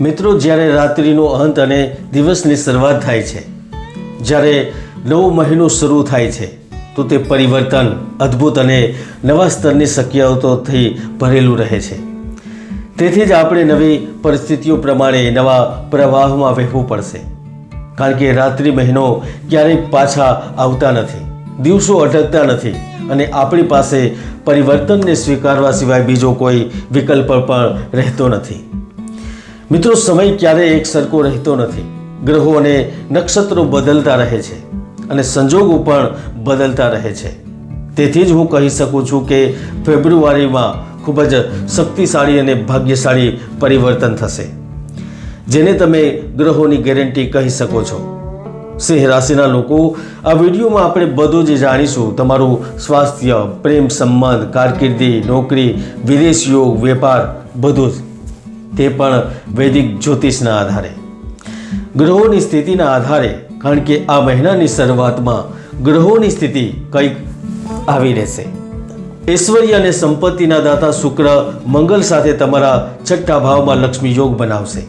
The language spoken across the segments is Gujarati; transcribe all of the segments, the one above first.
મિત્રો, જ્યારે રાત્રિનો અંત અને દિવસની શરૂઆત થાય છે, જ્યારે નવો મહિનો શરૂ થાય છે, તો તે પરિવર્તન અદ્ભુત અને નવા સ્તરની શક્યતાઓથી ભરેલું રહે છે. તેથી જ આપણે નવી પરિસ્થિતિઓ પ્રમાણે નવા પ્રવાહમાં વહેવું પડશે. કારણ કે રાત્રિ મહિનો ક્યારેય પાછા આવતા નથી, દિવસો અટકતા નથી અને આપણી પાસે પરિવર્તનને સ્વીકારવા સિવાય બીજો કોઈ વિકલ્પ પણ રહેતો નથી. મિત્રો, સમય ક્યારેય એક સરખો રહેતો નથી. ગ્રહો અને નક્ષત્રો બદલતા રહે છે અને સંજોગો પણ બદલતા રહે છે. તેથી જ હું કહી શકું છું કે ફેબ્રુઆરીમાં ખૂબ જ શક્તિશાળી અને ભાગ્યશાળી પરિવર્તન થશે. જેને તમે ગ્રહોની ગેરંટી કહી શકો છો. સિંહ રાશિના લોકો, આ વિડીયોમાં આપણે બધું જ જાણીશું. તમારું સ્વાસ્થ્ય, પ્રેમ સંબંધ, કારકિર્દી, નોકરી, વિદેશ યોગ, વેપાર, બધું જ. તે પણ વૈદિક જ્યોતિષના આધારે. ગ્રહોની સ્થિતિના આધારે, કારણ કે આ મહિનાની શરૂઆતમાં ગ્રહોની સ્થિતિ કંઈક આવી રહેશે. ઐશ્વર્ય અને સંપત્તિના દાતા શુક્ર મંગલ સાથે તમારા છઠ્ઠા ભાવમાં લક્ષ્મી યોગ બનાવશે.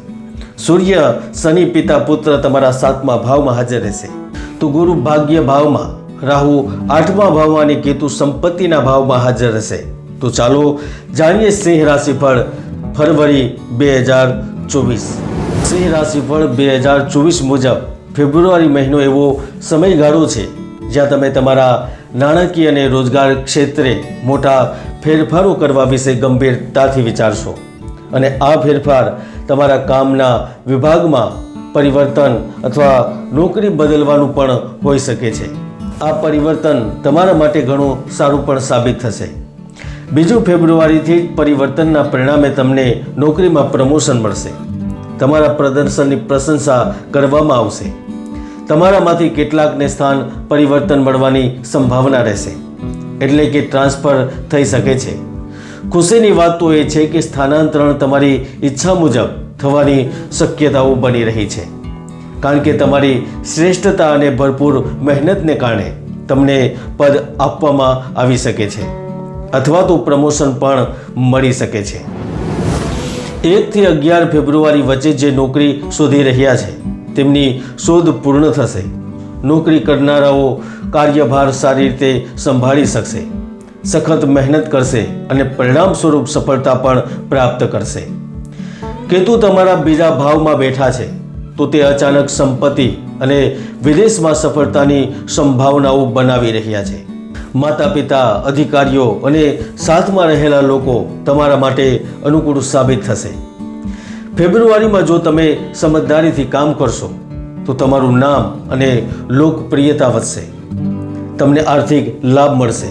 સૂર્ય, શનિ પિતા પુત્ર તમારા સાતમા ભાવમાં હાજર રહેશે. તો ગુરુ ભાગ્ય ભાવમાં, રાહુ આઠમા ભાવમાં અને કેતુ સંપત્તિના ભાવમાં હાજર રહેશે. તો ચાલો જાણીએ સિંહ રાશિફળ ફરવરી બે હજાર ચોવીસ. સિંહ રાશિફળ બે હજાર ચોવીસ મુજબ ફેબ્રુઆરી મહિનો એવો સમયગાળો છે, જ્યાં તમે તમારા નાણાકીય અને રોજગાર ક્ષેત્રે મોટા ફેરફારો કરવા વિશે ગંભીરતાથી વિચારશો. અને આ ફેરફાર તમારા કામના વિભાગમાં પરિવર્તન અથવા નોકરી બદલવાનું પણ હોઈ શકે છે. આ પરિવર્તન તમારા માટે ઘણું સારું પણ સાબિત થશે. બીજું ફેબ્રુઆરીથી જ પરિવર્તનના પરિણામે તમને નોકરીમાં પ્રમોશન મળશે. તમારા પ્રદર્શનની પ્રશંસા કરવામાં આવશે. તમારામાંથી કેટલાકને સ્થાન પરિવર્તન મળવાની સંભાવના રહેશે. એટલે કે ટ્રાન્સફર થઈ શકે છે. ખુશીની વાત તો એ છે કે સ્થાનાંતરણ તમારી ઈચ્છા મુજબ થવાની શક્યતાઓ બની રહી છે. કારણ કે તમારી શ્રેષ્ઠતા અને ભરપૂર મહેનતને કારણે તમને પદ આપવામાં આવી શકે છે. અથવા તો પ્રમોશન પણ મળી શકે છે. એકથી અગિયાર ફેબ્રુઆરી વચ્ચે જે નોકરી શોધી રહ્યા છે, તેમની શોધ પૂર્ણ થશે. નોકરી કરનારાઓ કાર્યભાર સારી રીતે સંભાળી શકશે, સખત મહેનત કરશે અને પરિણામ સ્વરૂપ સફળતા પણ પ્રાપ્ત કરશે. કેતુ તમારા બીજા ભાવમાં બેઠા છે, તો તે અચાનક સંપત્તિ અને વિદેશમાં સફળતાની સંભાવનાઓ બનાવી રહ્યા છે. માતા પિતા અધિકારીઓ અને સાથમાં રહેલા લોકો તમારા માટે અનુકૂળ સાબિત થશે. ફેબ્રુઆરીમાં જો તમે સમજદારીથી કામ કરશો, તો તમારું નામ અને લોકપ્રિયતા વધશે. તમને આર્થિક લાભ મળશે.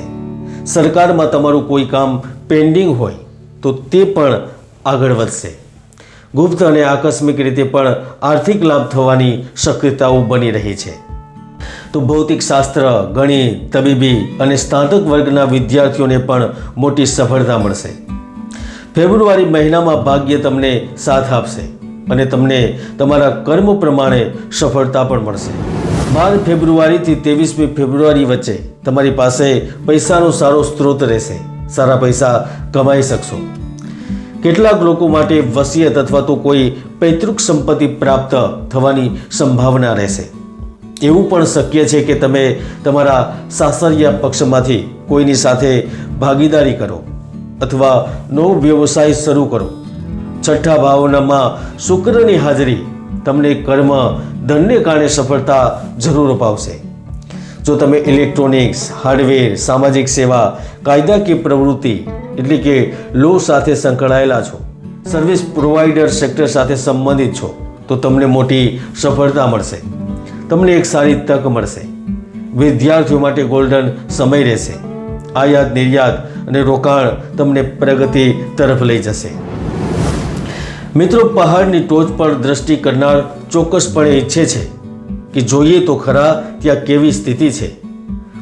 સરકારમાં તમારું કોઈ કામ પેન્ડિંગ હોય, તો તે પણ આગળ વધશે. ગુપ્ત અને આકસ્મિક રીતે પણ આર્થિક લાભ થવાની શક્યતાઓ બની રહી છે. તો ભૌતિક શાસ્ત્ર, ગણિત, તબીબી અને સ્નાતક વર્ગના વિદ્યાર્થીઓને પણ મોટી સફળતા મળશે. ફેબ્રુઆરી મહિનામાં ભાગ્ય તમને સાથ આપશે અને તમને તમારા કર્મ પ્રમાણે સફળતા પણ મળશે. બાર ફેબ્રુઆરીથી ત્રેવીસમી ફેબ્રુઆરી વચ્ચે તમારી પાસે પૈસાનો સારો સ્ત્રોત રહેશે. સારા પૈસા કમાઈ શકશો. કેટલાક લોકો માટે વસિયત અથવા તો કોઈ પૈતૃક સંપત્તિ પ્રાપ્ત થવાની સંભાવના રહેશે. એવું પણ શક્ય છે કે તમે તમારા સાસરિયા પક્ષમાંથી કોઈની સાથે ભાગીદારી કરો અથવા નવો વ્યવસાય શરૂ કરો. છઠ્ઠા ભાવનામાં શુક્રની હાજરી તમને કર્મ ધનને કારણે સફળતા જરૂર અપાવશે. જો તમે ઇલેક્ટ્રોનિક્સ, હાર્ડવેર, સામાજિક સેવા કાયદાકીય પ્રવૃત્તિ એટલે કે લો સાથે સંકળાયેલા છો, સર્વિસ પ્રોવાઈડર સેક્ટર સાથે સંબંધિત છો, તો તમને મોટી સફળતા મળશે. તમને એક સારી તક મળશે. વિદ્યાર્થીઓ માટે ગોલ્ડન સમય રહેશે. આયાત નિર્યાત અને રોકાણ તમને પ્રગતિ તરફ લઈ જશે. મિત્રો, પહાડની ટોચ પર દ્રષ્ટિ કરનાર ચોક્કસપણે ઈચ્છે છે કે જોઈએ તો ખરા ત્યાં કેવી સ્થિતિ છે.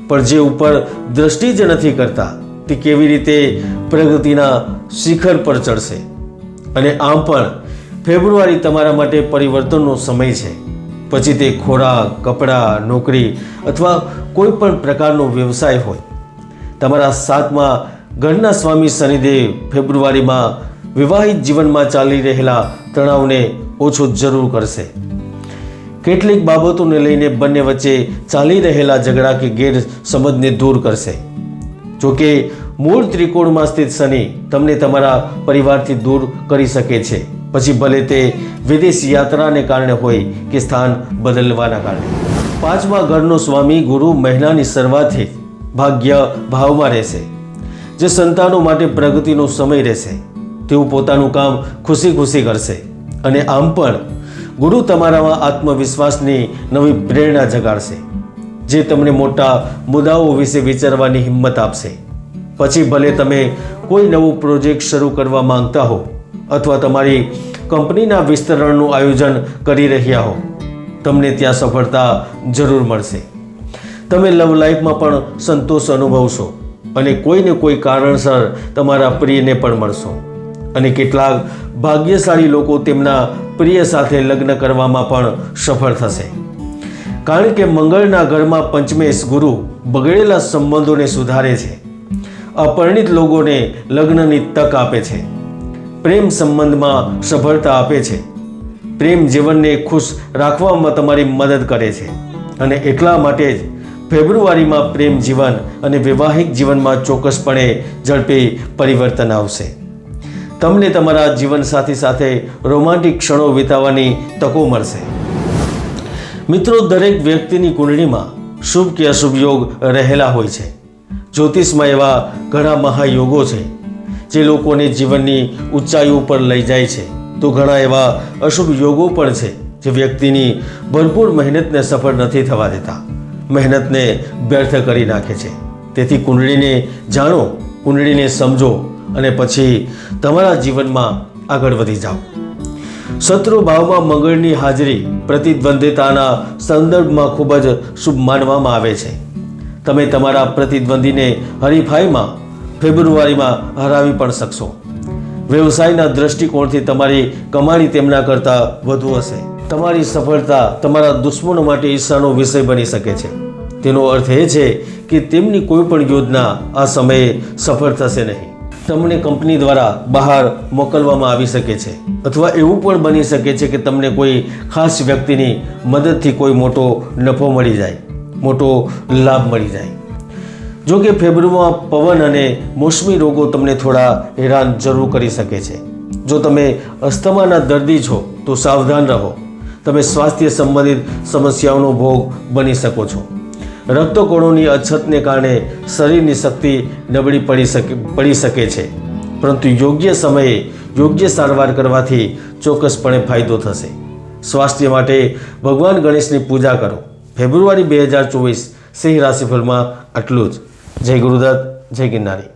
પણ જે ઉપર દ્રષ્ટિ જ નથી કરતા, તે કેવી રીતે પ્રગતિના શિખર પર ચડશે. અને આમ પણ, ફેબ્રુઆરી તમારા માટે પરિવર્તનનો સમય છે. પછી તે ખોરાક, કપડાં, નોકરી અથવા કોઈ પણ પ્રકારનો વ્યવસાય હોય. તમારા સાતમા ઘરના સ્વામી શનિદેવ ફેબ્રુઆરીમાં વિવાહિત જીવનમાં ચાલી રહેલા તણાવને ઓછો જરૂર કરશે. કેટલીક બાબતોને લઈને બંને વચ્ચે ચાલી રહેલા ઝઘડા કે ગેરસમજને દૂર કરશે. જોકે મૂળ ત્રિકોણમાં સ્થિત શનિ તમને તમારા પરિવારથી દૂર કરી શકે છે. પછી ભલે તે વિદેશ યાત્રાને કારણે હોય કે સ્થાન બદલવાના કારણે. પાંચમા ઘરનો સ્વામી ગુરુ મહિનાની શરૂઆતથી ભાગ્ય ભાવમાં રહેશે. જે સંતાનો માટે પ્રગતિનો સમય રહેશે. તેઓ પોતાનું કામ ખુશી ખુશી કરશે. અને આમ પણ ગુરુ તમારામાં આત્મવિશ્વાસની નવી પ્રેરણા જગાડશે, જે તમને મોટા મુદ્દાઓ વિશે વિચારવાની હિંમત આપશે. પછી ભલે તમે કોઈ નવું પ્રોજેક્ટ શરૂ કરવા માંગતા હો અથવા તમારી કંપનીના વિસ્તરણનું આયોજન કરી રહ્યા હો. તમને ત્યાં સફળતા જરૂર મળશે. તમે લવ લાઈફમાં પણ સંતોષ અનુભવશો અને કોઈને કોઈ કારણસર તમારા પ્રિયને પણ મળશો. અને કેટલાક ભાગ્યશાળી લોકો તેમના પ્રિય સાથે લગ્ન કરવામાં પણ સફળ થશે. કારણ કે મંગળના ઘરમાં પંચમેશ ગુરુ બગડેલા સંબંધોને સુધારે છે. અપરિણિત લોકોને લગ્નની તક આપે છે. પ્રેમ સંબંધમાં સફળતા આપે છે. પ્રેમ જીવનને ખુશ રાખવામાં તમારી મદદ કરે છે. અને એટલા માટે જ ફેબ્રુઆરીમાં પ્રેમ જીવન અને વૈવાહિક જીવનમાં ચોક્કસપણે ઝડપી પરિવર્તન આવશે. તમને તમારા જીવનસાથી સાથે રોમાન્ટિક ક્ષણો વિતાવવાની તકો મળશે. મિત્રો, દરેક વ્યક્તિની કુંડળીમાં શુભ કે અશુભ યોગ રહેલા હોય છે. જ્યોતિષમાં એવા ઘણા મહાયોગો છે. જે લોકોને જીવનની ઊંચાઈઓ પર લઈ જાય છે. તો ઘણા એવા અશુભ યોગો પણ છે જે વ્યક્તિની ભરપૂર મહેનતને સફળ નથી થવા દેતા. મહેનતને વ્યર્થ કરી નાખે છે. તેથી કુંડળીને જાણો, કુંડળીને સમજો અને પછી તમારા જીવનમાં આગળ વધી જાઓ. શત્રુ ભાવમાં મંગળની હાજરી પ્રતિદ્વંદિતાના સંદર્ભમાં ખૂબ જ શુભ માનવામાં આવે છે. તમે તમારા પ્રતિદ્વંદીને હરીફાઈમાં ફેબ્રુઆરીમાં હરાવી પણ શકશો. વ્યવસાયના દૃષ્ટિકોણથી તમારી કમાણી તેમના કરતાં વધુ હશે. તમારી સફળતા તમારા દુશ્મનો માટે ઈર્ષાનો વિષય બની શકે છે. તેનો અર્થ એ છે કે તેમની કોઈ પણ યોજના આ સમયે સફળ થશે નહીં. તમને કંપની દ્વારા બહાર મોકલવામાં આવી શકે છે અથવા એવું પણ બની શકે છે કે તમને કોઈ ખાસ વ્યક્તિની મદદથી કોઈ મોટો નફો મળી જાય, મોટો લાભ મળી જાય. જો કે ફેબ્રુઆરીમાં પવન અને મોસમી રોગો તમને થોડા હેરાન જરૂર કરી શકે છે. જો તમે અસ્થમાના દર્દી છો, તો સાવધાન રહો. તમે સ્વાસ્થ્ય સંબંધિત સમસ્યાઓનો ભોગ બની શકો છો. રક્તકોણોની અછતને કારણે શરીરની શક્તિ નબળી પડી શકે પડી શકે છે. પરંતુ યોગ્ય સમયે યોગ્ય સારવાર કરવાથી ચોક્કસપણે ફાયદો થશે. સ્વાસ્થ્ય માટે ભગવાન ગણેશની પૂજા કરો. ફેબ્રુઆરી બે હજાર ચોવીસ સિંહ રાશિફળમાં આટલું જ. જય ગુરુદત્ત જય ગિરનારી.